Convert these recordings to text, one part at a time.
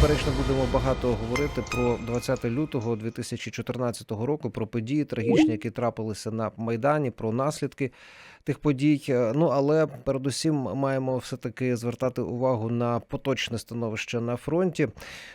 безперечно, будемо багато говорити про 20 лютого 2014 року, про події трагічні, які трапилися на майдані, про наслідки тих подій. Е, Ну але передусім маємо все таки звертати увагу на поточне становище на фронті.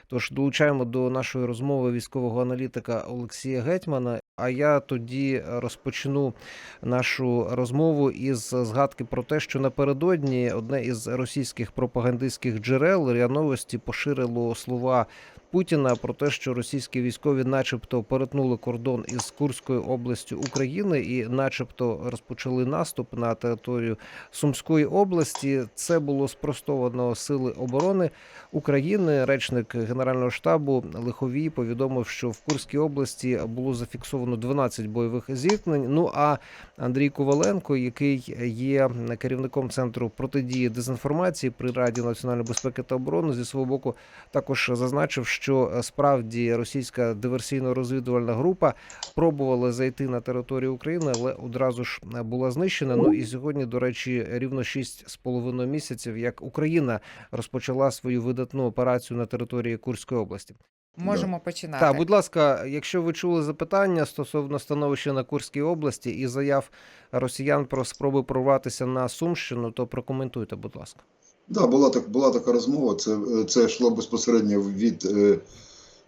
Тож долучаємо до нашої розмови військового аналітика Олексія Гетьмана. А я тоді розпочну нашу розмову із згадки про те, що напередодні одне із російських пропагандистських джерел РІА Новості поширило слова Путіна про те, що російські військові, начебто, перетнули кордон із Курською областю України і, начебто, розпочали наступ на територію Сумської області. Це було спростовано сили оборони України. Речник Генерального штабу Лиховій повідомив, що в Курській області було зафіксовано 12 бойових зіткнень. Ну а Андрій Коваленко, який є керівником центру протидії дезінформації при Раді національної безпеки та оборони, зі свого боку також зазначив, що е, справді російська диверсійно-розвідувальна група пробувала зайти на територію України, але одразу ж е, була знищена. Ну і сьогодні, до речі, рівно 6,5 місяців, як Україна розпочала свою видатну операцію на території Курської області. Можемо починати. Так, будь ласка, якщо ви чули запитання стосовно становища на Курській області і заяв росіян про спроби прорватися на Сумщину, то прокоментуйте, будь ласка. Да, була так, була така розмова. Це, це йшло безпосередньо від, е,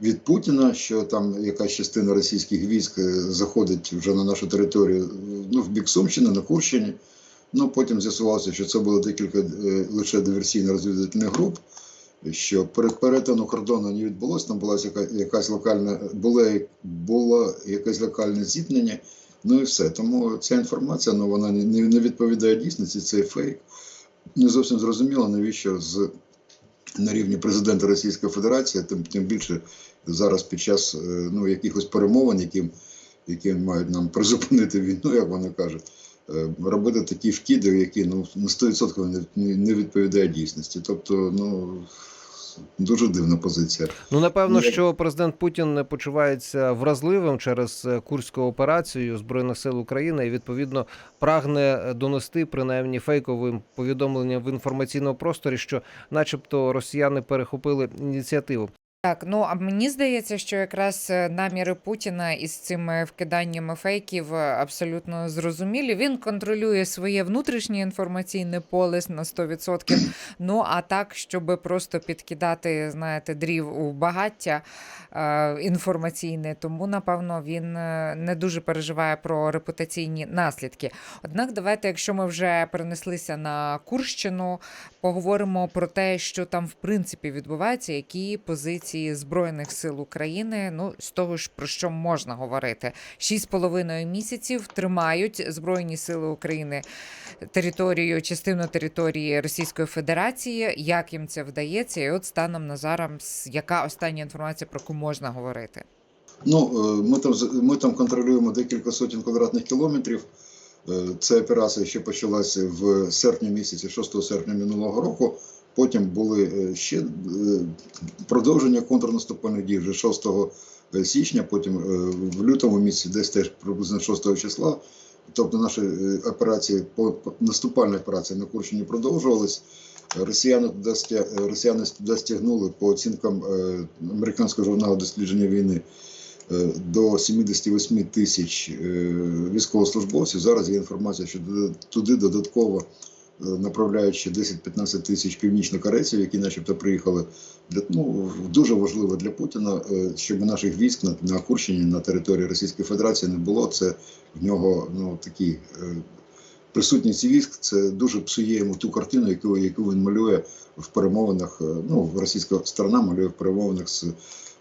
від Путіна, що там якась частина російських військ е, заходить вже на нашу територію, ну, в бік Сумщини, на Курщині. Ну, потім з'ясувалося, що це було декілька е, лише диверсійно-розвідувальних груп, що перед перетину кордону не відбулося, там була яка, якась локальна, було, було якесь локальне зіткнення, ну і все. Тому ця інформація ну, вона не, не відповідає дійсності, це фейк не зовсім зрозуміло, навіщо з на рівні президента Російської Федерації, тим, тим більше зараз під час е, ну, якихось перемовин, яким, які мають нам призупинити війну, як вони кажуть, е, робити такі вкиди, які ну, на 100% не, не відповідають дійсності. Тобто, ну. Дуже дивна позиція. Ну напевно, Ні. що президент Путін не почувається вразливим через е, курську операцію збройних сил України і відповідно прагне донести принаймні фейковим повідомленням в інформаційному просторі, що, начебто, росіяни перехопили ініціативу. Так, ну а мені здається, що якраз е, наміри Путіна із цими вкиданнями фейків е, абсолютно зрозумілі. Він контролює своє внутрішнє інформаційне поле на 100%. Ну а так, щоб просто підкидати, знаєте, дрів у багаття е, інформаційне, тому напевно він е, не дуже переживає про репутаційні наслідки. Однак, давайте, якщо ми вже перенеслися на Курщину, поговоримо про те, що там в принципі відбувається, які позиції Збройних сил України. Ну з того ж про що можна говорити, шість з половиною місяців тримають Збройні Сили України територію, частину території Російської Федерації. Як їм це вдається? І от станом на зараз, яка остання інформація про яку можна говорити? Ну, е, ми там, ми там контролюємо декілька сотень квадратних кілометрів. Е, Ця операція ще почалася в серпні місяці, 6 серпня минулого року. Потім були е, ще е, продовження контрнаступальних дій вже 6 січня, потім в лютому місяці, десь теж приблизно 6 числа. Тобто наші операції наступальні операції на Курщині продовжувались. Росіяни туди, росіяни туди стягнули по оцінкам американського журналу дослідження війни до 78 тисяч е, військовослужбовців. Зараз є інформація, що туди- додатково е, направляють ще 10-15 тисяч північнокорейців, які начебто приїхали. Для, ну, дуже важливо для Путіна, е, щоб наших військ на, на Курщині, на території Російської Федерації не було. Це в нього ну, такі е, присутність військ, це дуже псує йому ту картину, яку, яку він малює в перемовинах. е, Ну, російська сторона малює в перемовинах з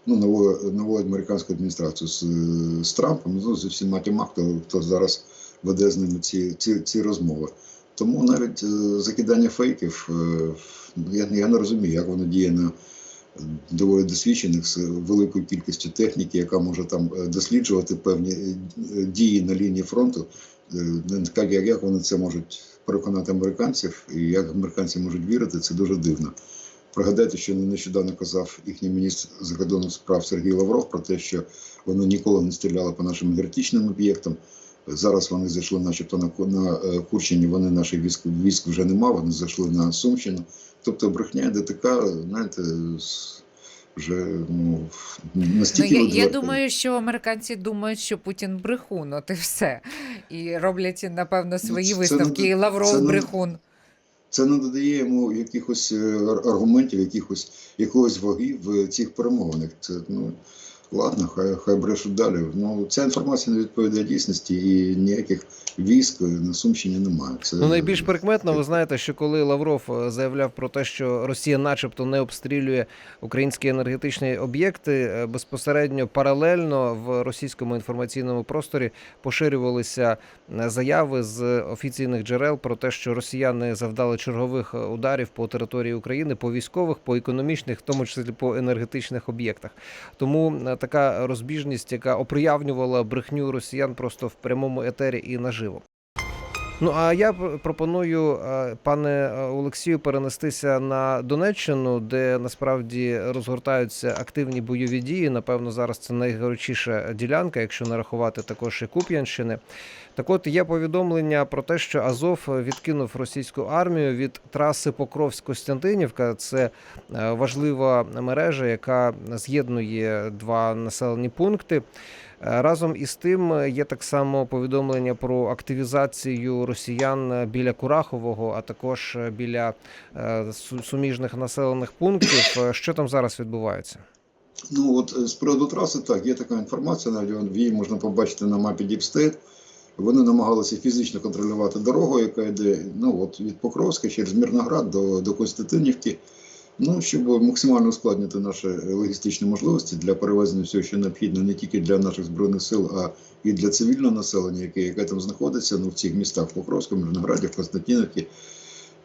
ну, новою, новою американською адміністрацією з, з Трампом, ну, з всіма тіма, хто, хто зараз веде з ними ці, ці, ці розмови. Тому навіть е, закидання фейків, е, я, я не розумію, як воно діє на доволі досвідчених з великою кількістю техніки, яка може там е, досліджувати певні дії на лінії фронту. Як, як вони це можуть переконати американців, і як американці можуть вірити, це дуже дивно. Пригадайте, що нещодавно казав їхній міністр закордонних справ Сергій Лавров про те, що вони ніколи не стріляли по нашим енергетичним об'єктам. Зараз вони зайшли, начебто, на, на е, Курщині, вони наших військ, військ вже нема, вони зайшли на Сумщину. Тобто брехня ДТК, знаєте, вже ну, Ну, настільки я, я думаю, що американці думають, що Путін брехун, от і все. І роблять, напевно, свої це висновки. д- І Лавров це брехун. Це не додає йому якихось е, ар- аргументів, якихось якогось ваги в цих перемовинах. Це ну ладно, хай хай брешуть далі. Ну ця інформація не відповідає дійсності і ніяких військ на Сумщині немає. Це Ну, найбільш прикметно, ви знаєте, що коли Лавров е, заявляв про те, що Росія, начебто, не обстрілює українські енергетичні об'єкти, е, безпосередньо паралельно в російському інформаційному просторі поширювалися е, заяви з офіційних джерел про те, що росіяни завдали чергових ударів по території України, по військових, по економічних, в тому числі по енергетичних об'єктах. Тому така розбіжність, яка оприявнювала брехню росіян просто в прямому етері і наживо. Ну а я пропоную, е, пане е, Олексію, перенестися на Донеччину, де насправді розгортаються активні бойові дії. Напевно, зараз це найгарячіша ділянка, якщо не рахувати також і Куп'янщини. Так от є повідомлення про те, що Азов відкинув російську армію від траси Покровськ-Костянтинівка. Це е, важлива мережа, яка з'єднує два населені пункти. Е, Разом із тим е, є так само повідомлення про активізацію росіян е, біля Курахового, а також біля суміжних населених пунктів. Що там зараз відбувається? Ну от з приводу траси, так, є така інформація, навіть її можна побачити на мапі State. Вони намагалися фізично контролювати дорогу, яка йде ну, от, від Покровська через Мірноград до, до Константинівки. Ну, щоб максимально ускладнити наші логістичні можливості для перевезення всього, що необхідно не тільки для наших збройних сил, а і для цивільного населення, яке, яке там знаходиться ну, в цих містах Покровську, Мірнограді, Константинівці.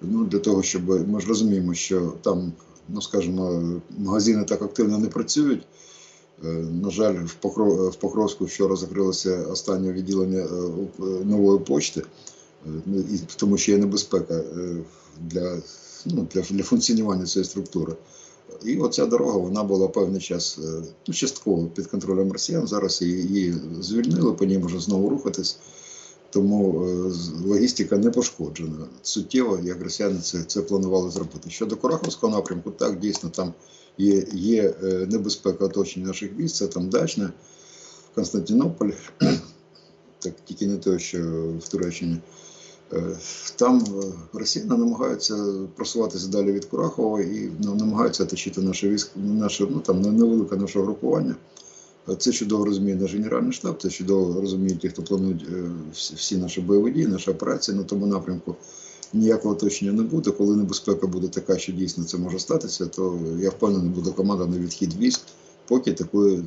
Ну, для того, щоб ми ж розуміємо, що там, ну скажімо, магазини так активно не працюють. Е, На жаль, в, Покров, в Покровську вчора закрилося останнє відділення е, нової почти, е, ну, і тому що є небезпека для, ну, для, для функціонування цієї структури. І оця дорога вона була певний час е, ну, частково під контролем росіян. Зараз її, звільнили, по ній можна знову рухатись. Тому е, логістика не пошкоджена суттєво, як росіяни це, це планували зробити. Щодо Кураховського напрямку, так дійсно там є, є е, небезпека оточення наших військ, це там Дачне, Константинополь, так тільки не те, що в Туреччині. Е, Там е, росіяни намагаються просуватися далі від Курахова і ну, намагаються оточити наше військ, наше ну там не- невелике наше групування. Е, Це чудово розуміє наш генеральний штаб, це чудово розуміють ті, хто планують всі наші бойові дії, наші операції на тому напрямку. Ніякого оточення не буде. Коли небезпека буде така, що дійсно це може статися, то я впевнений, буде команда на відхід військ. Поки такої, е,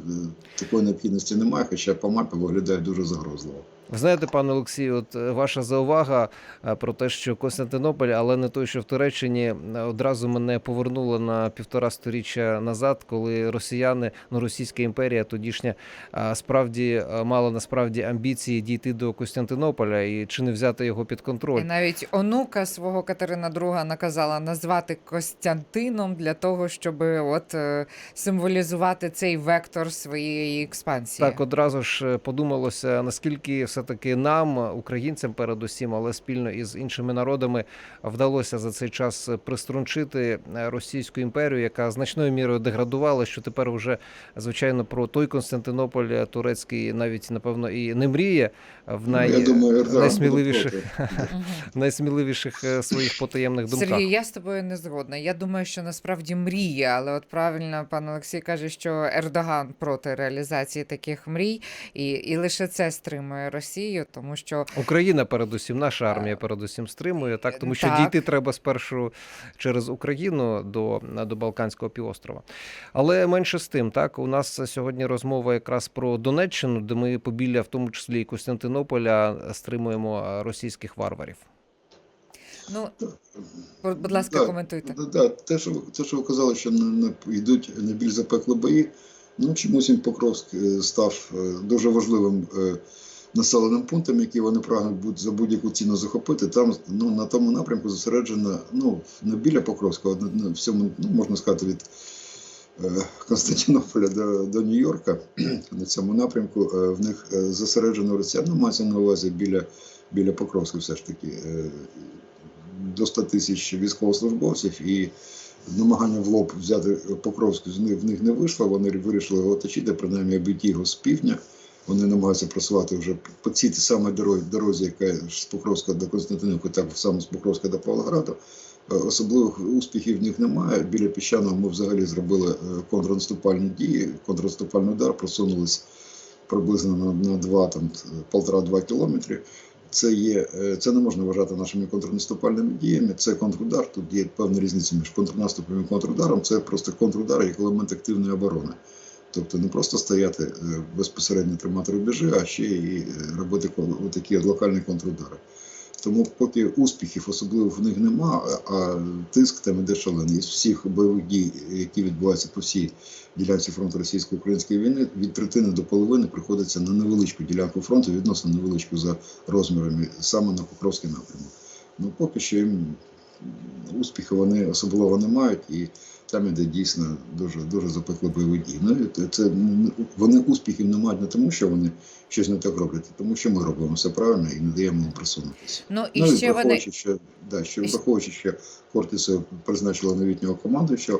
такої необхідності немає, хоча по мапі виглядає дуже загрозливо. Ви знаєте, пане Олексію, от е, ваша заувага е, про те, що Константинополь, але не той, що в Туреччині, одразу мене повернуло на півтора сторіччя назад, коли росіяни, ну російська імперія тодішня справді мала насправді амбіції дійти до Константинополя і чи не взяти його під І контроль. навіть онука свого Катерина II наказала назвати Костянтином для того, щоб от е, символізувати цей вектор своєї експансії. Так одразу ж е, подумалося, наскільки все-таки нам, українцям, передусім, але спільно із іншими народами, вдалося за цей час приструнчити е, Російську імперію, яка значною мірою деградувала. Що тепер вже звичайно про той Константинополь е, турецький навіть напевно і не мріє в най... Ну, Я думаю, найсміливіших найсміливіших своїх потаємних думках. Сергій, я з тобою не згодна. Я думаю, що насправді мріє, але от правильно пан Олексій каже, що Ердоган проти реалізації таких мрій, і, і лише це стримує Росію, тому що Україна, передусім, наша армія передусім стримує, так тому що Так. дійти треба спершу через Україну до, до Балканського півострова. Але менше з тим, так у нас сьогодні розмова якраз про Донеччину, де ми побіля, в тому числі і Костянтинополя, стримуємо російських варварів. Ну будь будь ласка, Да, коментуйте. Да, да, те, що те, що ви казали, що не, не йдуть найбільш запекли бої. Ну чомусь він Покровськ е, став е, дуже важливим е, населеним пунктом, який вони прагнуть будь за будь-яку ціну захопити. Там ну на тому напрямку зосереджено ну не біля Покровська, а на, на всьому, ну можна сказати, від Константинополя до, до Нью-Йорка на цьому напрямку в них зосереджено росіян, ну, мається на увазі біля, біля Покровська все ж таки. До 100 тисяч військовослужбовців і намагання в лоб взяти Покровськ з них- в них не вийшло. Вони вирішили його оточити, принаймні обійти його з півдня. Вони намагаються просувати вже по цій самій дорозі, дорозі, яка з Покровська до Константинівки, так само з Покровська до Павлограду. Е, Особливих успіхів в них немає. Біля піщаного ми взагалі зробили е, контрнаступальні дії, контрнаступальний удар, просунулись приблизно на, на 2, там, полтора-два кілометри. Це, є, е, це не можна вважати нашими контрнаступальними діями. Це контрудар. Тут є певна різниця між контрнаступом і контрударом. Це просто контрудар як елемент активної оборони. Тобто не просто стояти е, безпосередньо тримати рубежі, а ще і е, робити такі локальні контрудари. Тому поки успіхів особливо в них нема, а тиск там іде шалений. Із всіх бойових дій, які відбуваються по всій ділянці фронту російсько-української війни, від третини до половини приходиться на невеличку ділянку фронту, відносно невеличку за розмірами, саме на Покровський напрямок. Ну поки що їм успіхи вони особливо не мають, і там іде дійсно дуже дуже запеклі бойові дії. Ну це- це вони успіхів не мають не тому, що вони щось не так роблять, а тому що ми робимо все правильно і не даємо їм просунутися. Ну і ну, ще вони враховуючи, що, да, що І ще- враховуючи, що Хортиса призначила новітнього командуючого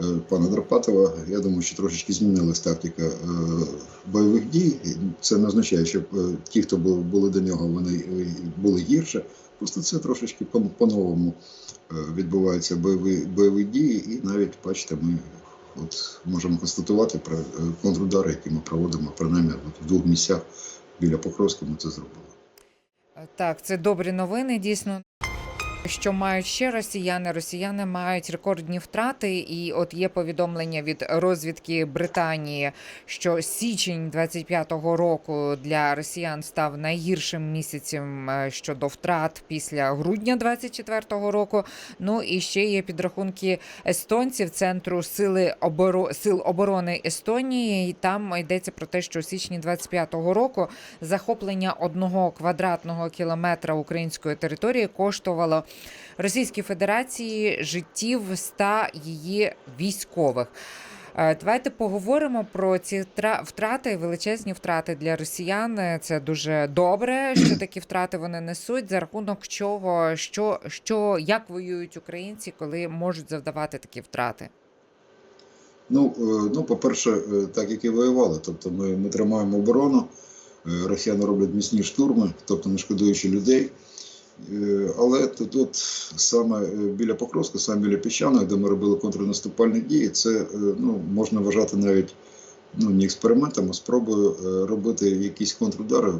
е, пана Драпатова, я думаю, що трошечки змінилась тактика е, бойових дій. Це не означає, що е, ті, хто були, були до нього, вони е, були гірше. Просто це трошечки по- по-новому е, відбуваються бойові, бойові дії, і навіть бачите, ми от можемо констатувати про е, контрудари, які ми проводимо принаймні от в двох місцях біля Покровська. Ми це зробили. Так, це добрі новини, дійсно. Що мають ще росіяни? Росіяни мають рекордні втрати, і от є повідомлення від розвідки Британії, що січень 25-го року для росіян став найгіршим місяцем е, щодо втрат після грудня 24-го року. Ну і ще є підрахунки естонців центру сили оборо... сил оборони Естонії. І там йдеться про те, що у січні 25-го року захоплення одного квадратного кілометра української території коштувало Російській Федерації життів ста її військових. Е, Давайте поговоримо про ці втрати, величезні втрати для росіян. Це дуже добре, що такі втрати вони несуть. За рахунок чого, що, що як воюють українці, коли можуть завдавати такі втрати? Ну, е, ну по-перше, е, так як і воювали. Тобто ми, ми тримаємо оборону, росіяни роблять міцні штурми, тобто не шкодуючи людей. Е, Але тут, саме е, біля Покровська, саме біля Піщаної, де ми робили контрнаступальні дії, це е, ну, можна вважати навіть ну, не експериментом, а спробою робити якісь контрудари,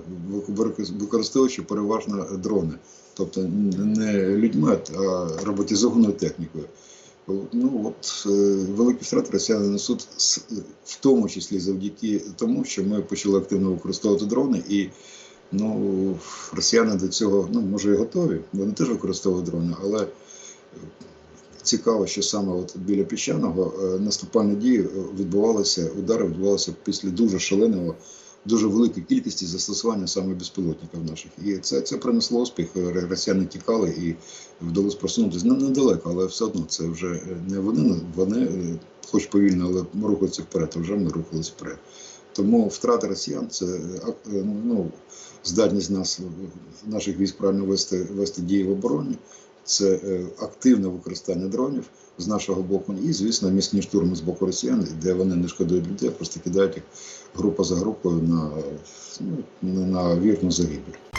використовуючи переважно дрони. Тобто не людьми, а роботизованою технікою. Ну от великі втрати росіяни несуть в тому числі завдяки тому, що ми почали активно використовувати дрони, і ну росіяни до цього ну може і готові. Вони теж використовують дрони, але е, цікаво, що саме от біля піщаного е, наступальні дії е, відбувалися, удари відбувалися після дуже шаленого. Дуже великої кількості застосування саме безпілотників наших, і це, це принесло успіх. Росіяни тікали і вдалося просунутися не недалеко, але все одно це вже е, не вони, вони, е, хоч повільно, але рухаються вперед, вже ми рухалися вперед. Тому втрати росіян це е, е, ну, здатність нас, наших військ правильно вести, вести дії в обороні, це е, активне використання дронів з нашого боку, і, звісно, міцні штурми з боку росіян, де вони не шкодують людей, просто кидають їх група за групою на, ну, на вірну загибель.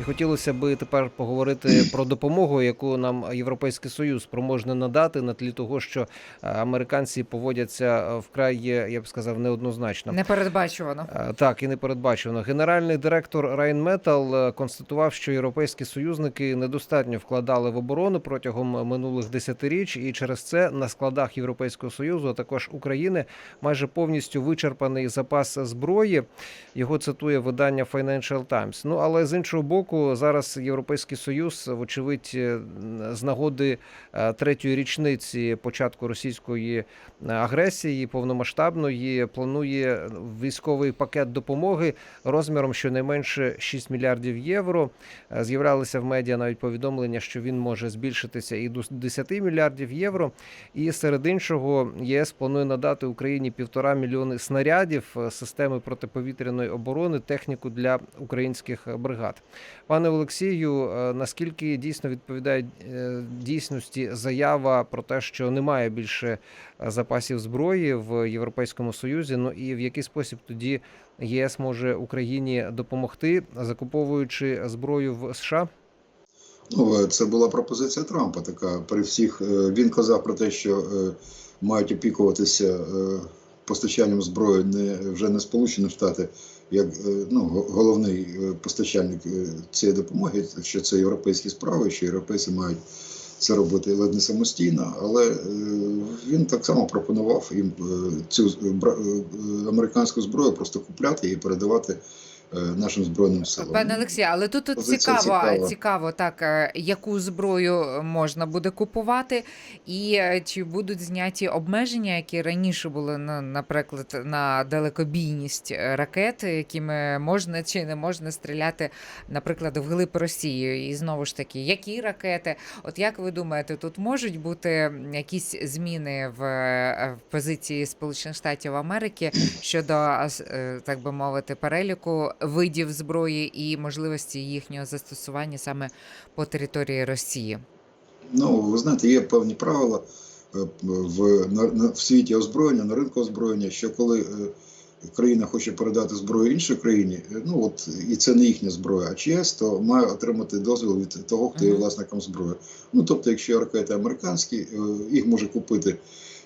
І хотілося би тепер поговорити про допомогу, яку нам Європейський Союз спроможний надати на тлі того, що е, американці поводяться е, вкрай, е, я б сказав, неоднозначно. Непередбачувано. Так, і не передбачено. Генеральний директор Rheinmetall е, констатував, що європейські союзники недостатньо вкладали в оборону протягом минулих десятиріч, і через це на складах Європейського союзу, а також України, майже повністю вичерпаний запас зброї. Його цитує видання Financial Times. Ну але з іншого боку, зараз Європейський Союз, вочевидь, е, з нагоди е, третьої річниці початку російської е, агресії повномасштабної планує військовий пакет допомоги розміром щонайменше 6 мільярдів євро. З'являлися в медіа навіть повідомлення, що він може збільшитися і до 10 мільярдів євро. І серед іншого ЄС планує надати Україні півтора мільйони снарядів, системи протиповітряної оборони, техніку для українських бригад. Пане Олексію, е, наскільки дійсно відповідає е, дійсності заява про те, що немає більше е, запасів зброї в Європейському Союзі? Ну і в який спосіб тоді ЄС може Україні допомогти, закуповуючи зброю в США? Ну, це була пропозиція Трампа. Така при всіх він казав про те, що мають опікуватися постачанням зброї не вже не Сполучені Штати, як е, ну, головний е, постачальник е, цієї допомоги, що це європейські справи, що європейці мають це робити ледь не самостійно, але він так само пропонував їм цю американську зброю просто купляти і передавати нашим збройним силам. Пане Олексію, але тут, Позиція цікаво, цікава. цікаво, так, е, яку зброю можна буде купувати, і е, чи будуть зняті обмеження, які раніше були, на- наприклад, на далекобійність е, ракет, якими можна чи не можна стріляти, наприклад, вглиб Росії. І знову ж таки, які ракети? От як ви думаєте, тут можуть бути якісь зміни в, е, в позиції Сполучених Штатів Америки щодо, е, так би мовити, переліку видів зброї і можливості їхнього застосування саме по території Росії? Ну, ви знаєте, є певні правила е, в, на, на, в світі озброєння, на ринку озброєння, що коли е, країна хоче передати зброю іншій країні, е, ну от і це не їхня зброя, а чиясь, то має отримати дозвіл від того, хто є власником зброї. Ну тобто, якщо ракети американські, їх може купити.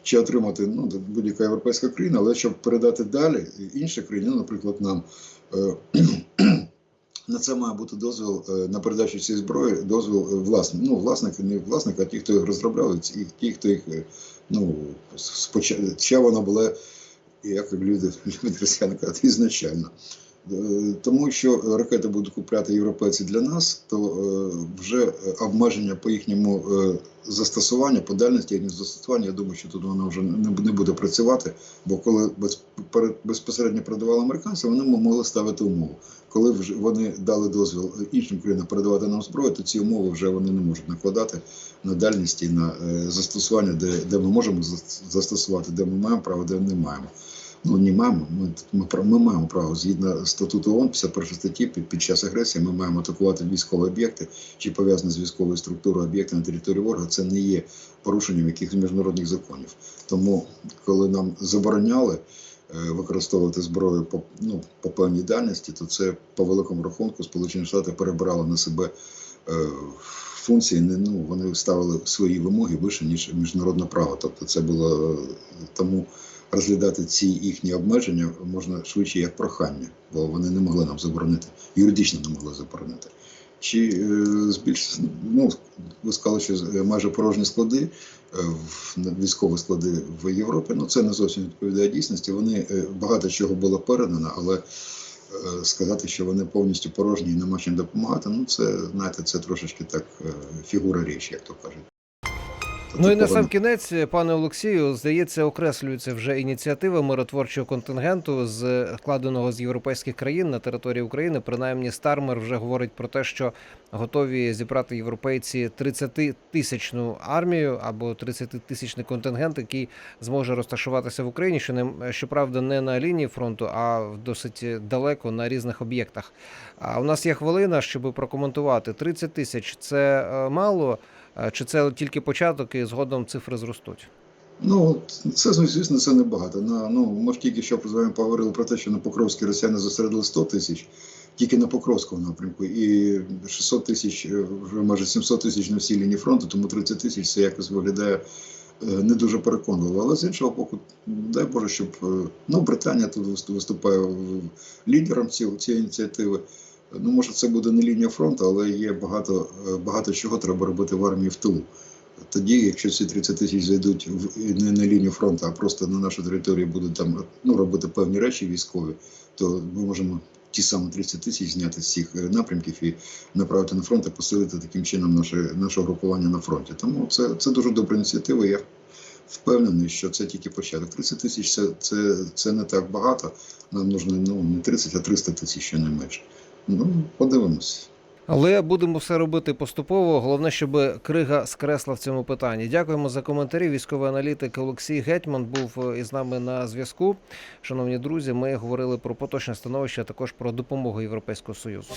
Чи отримати ну, будь-яка європейська країна, але щоб передати далі іншій країні, ну, наприклад, нам на це має бути дозвіл е, на передачу цієї зброї, дозвіл е, власник. Ну, власник, не власник, а ті, хто їх розробляли, ці- ті, хто їх е, ну, спочатку вона була, як люди люблять росіяни кажуть, ізначально. Е, Тому що ракети будуть купляти європейці для нас, то е, вже обмеження по їхньому е, застосуванню, по дальності їхнього застосування, я думаю, що тут воно вже не буде працювати, бо коли безпосередньо продавали американцям, вони могли ставити умову. Коли вже вони дали дозвіл іншим країнам передавати нам зброю, то ці умови вже вони не можуть накладати на дальність і на застосування, де, де ми можемо застосувати, де ми маємо право, де не маємо. Ну, не маємо. Ми, ми, ми маємо право згідно статуту ООН, 51 статті, під, під час агресії ми маємо атакувати військові об'єкти чи пов'язані з військовою структурою об'єкти на території ворога. Це не є порушенням якихось міжнародних законів. Тому, коли нам забороняли е, використовувати зброю по, ну, по певній дальності, то це по великому рахунку Сполучені Штати перебирали на себе е, функції. Не, ну, вони ставили свої вимоги вище, ніж міжнародне право. Тобто це було е, тому розглядати ці їхні обмеження можна швидше як прохання, бо вони не могли нам заборонити, юридично не могли заборонити. Чи е, збільш ну ви сказали, що з- майже порожні склади, е, військові склади в Європі. Ну це не зовсім відповідає дійсності. Вони е, багато чого було передано, але е, сказати, що вони повністю порожні і нема чим допомагати. Ну це знаєте, це трошечки так е, фігура речі, як то кажуть. Ну і на сам кінець, пане Олексію, здається, окреслюється вже ініціатива миротворчого контингенту з складеного з європейських країн на території України. Принаймні, Стармер вже говорить про те, що готові зібрати європейці 30-тисячну армію або 30-тисячний контингент, який зможе розташуватися в Україні, що не щоправда не на лінії фронту, а досить далеко на різних об'єктах. А у нас є хвилина, щоб прокоментувати 30 тисяч. Це е, мало. Е, Чи це тільки початок і згодом цифри зростуть? Ну, це, звісно, це небагато. На, ну, ми ж тільки що з вами поговорили про те, що на Покровській росіяни зосередили 100 тисяч, тільки на Покровському напрямку, і 600 тисяч, е, вже майже 700 тисяч на всій лінії фронту, тому 30 тисяч це якось виглядає е, не дуже переконливо. Але з іншого боку, дай Боже, щоб ну, Британія тут висту- виступає лідером цієї ініціативи. Ну, може, це буде не лінія фронту, але є багато, е, багато чого треба робити в армії в тилу. Тоді, якщо ці 30 тисяч зайдуть в не на лінію фронту, а просто на нашу територію будуть там ну, робити певні речі військові, то ми можемо ті самі 30 тисяч зняти з цих е, напрямків і направити на фронт і посилити таким чином наше, наше групування на фронті. Тому це, це дуже добра ініціатива. Я впевнений, що це тільки початок. 30 тисяч це, це, це не так багато. Нам нужно ну, не 30, а 300 тисяч ще не менше. Ну, подивимось. Але будемо все робити поступово. Головне, щоб крига скресла в цьому питанні. Дякуємо за коментарі. Військовий аналітик Олексій Гетьман був е, із нами на зв'язку. Шановні друзі, ми говорили про поточне становище, а також про допомогу Європейського союзу.